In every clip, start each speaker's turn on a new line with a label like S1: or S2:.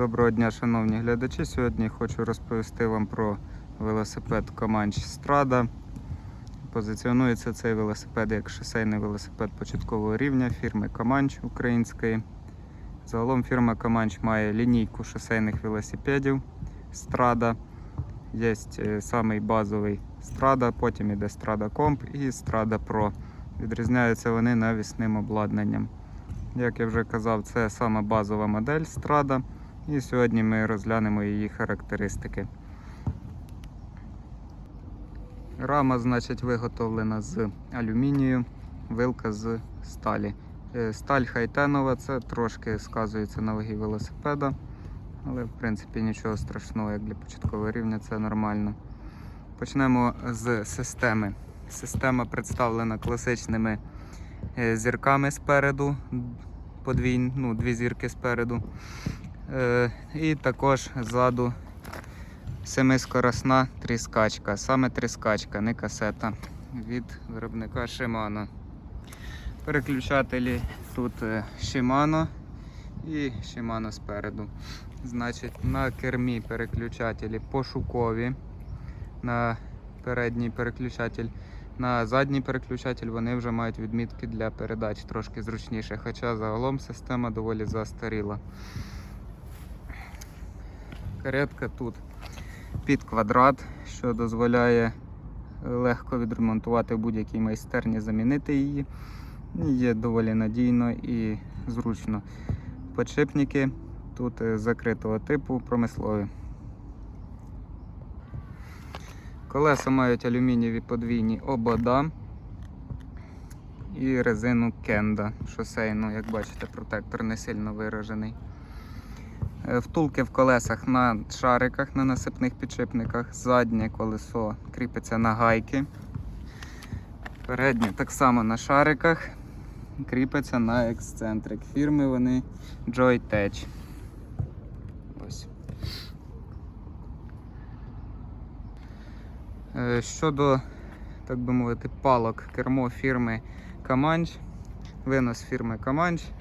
S1: Доброго дня, шановні глядачі. Сьогодні хочу розповісти вам про велосипед Comanche Strada. Позиціонується цей велосипед як шосейний велосипед початкового рівня фірми Comanche української. Загалом фірма Comanche має лінійку шосейних велосипедів Strada. Є е, самий базовий Strada, потім іде Strada Comp і Strada Pro. Відрізняються вони навісним обладнанням. Як я вже казав, це сама базова модель Strada. І сьогодні ми розглянемо її характеристики. Рама, значить, виготовлена з алюмінію, вилка з сталі. Е, Сталь хайтенова, це трошки сказується на вагі велосипеда, але в принципі нічого страшного, як для початкового рівня, це нормально. Почнемо з системи. Система представлена класичними е, зірками спереду, подвійні, ну, дві зірки спереду. Е, І також ззаду семискоросна тріскачка. Саме тріскачка, не касета від виробника Shimano. Переключателі тут е, Shimano і Shimano спереду. Значить, на кермі переключателі пошукові. На передній переключатель. На задній переключатель вони вже мають відмітки для передач трошки зручніше, хоча загалом система доволі застаріла. Каретка тут під квадрат, що дозволяє легко відремонтувати будь-якій майстерні, замінити її. Є доволі надійно і зручно. Подшипники тут е, закритого типу промислові. Колеса мають алюмінієві подвійні обода і резину кенда шосейну, як бачите, протектор не сильно виражений. Е, Втулки в колесах на шариках, на насипних підшипниках. Заднє колесо кріпиться на гайки. Переднє так само на шариках. Кріпиться на ексцентрик. Фірми вони Joytech. Ось. Е, Щодо, так би мовити, палок, кермо фірми Comanche, винос фірми Comanche.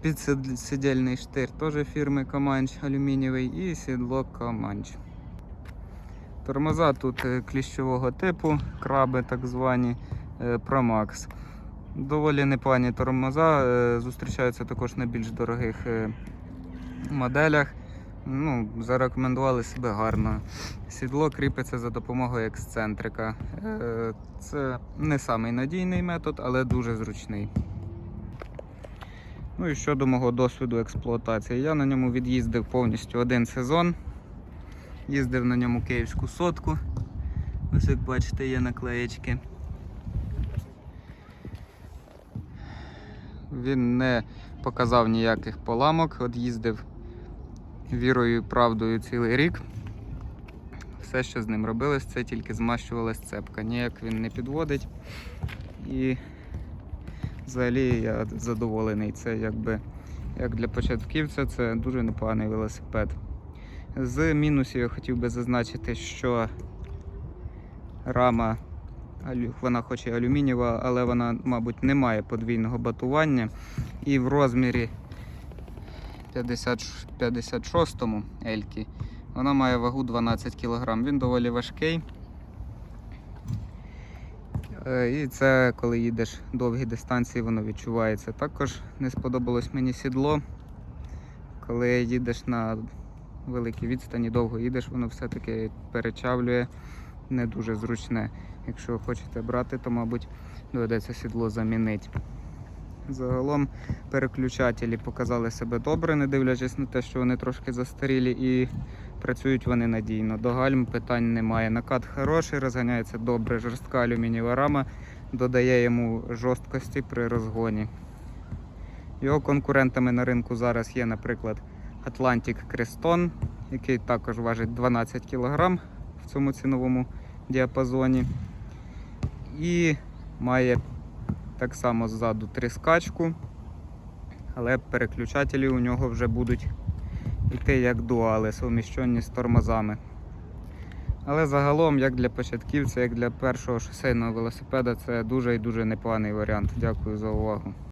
S1: Підсидельний штир теж фірми Comanche алюмінієвий і сідло Comanche. Тормоза тут е, кліщового типу, краби так звані е, ProMax. Доволі непогані тормоза, е, зустрічаються також на більш дорогих е, моделях. Ну, Зарекомендували себе гарно. Сідло кріпиться за допомогою ексцентрика. Е, Це не самий надійний метод, але дуже зручний. Ну і щодо мого досвіду експлуатації, я на ньому від'їздив повністю один сезон. Їздив на ньому київську сотку. Ось як бачите, є наклеєчки. Він не показав ніяких поламок, от їздив вірою і правдою цілий рік. Все, що з ним робилось, це тільки змащувалась цепка. Ніяк він не підводить. І взагалі я задоволений. Це якби як для початківця, це дуже непоганий велосипед. З мінусів я хотів би зазначити, що рама, вона хоч і алюмінієва, але вона, мабуть, не має подвійного батування. І в розмірі 50, 56-му Ельки вона має вагу 12 кг. Він доволі важкий. Е, І це коли їдеш довгі дистанції, воно відчувається. Також не сподобалось мені сідло. Коли їдеш на великій відстані, довго їдеш, воно все-таки перечавлює, не дуже зручне. Якщо хочете брати, то, мабуть, доведеться сідло замінити. Загалом переключателі показали себе добре, не дивлячись на те, що вони трошки застарілі і працюють вони надійно. До гальм питань немає. Накат хороший, розганяється добре, жорстка алюмінієва рама додає йому жорсткості при розгоні. Його конкурентами на ринку зараз є, наприклад, Atlantic Creston, який також важить 12 кг в цьому ціновому діапазоні. І має так само ззаду тріскачку, але переключателі у нього вже будуть йти як дуали, суміщені з тормозами. Але загалом, як для початківця, як для першого шосейного велосипеда, це дуже і дуже непоганий варіант. Дякую за увагу.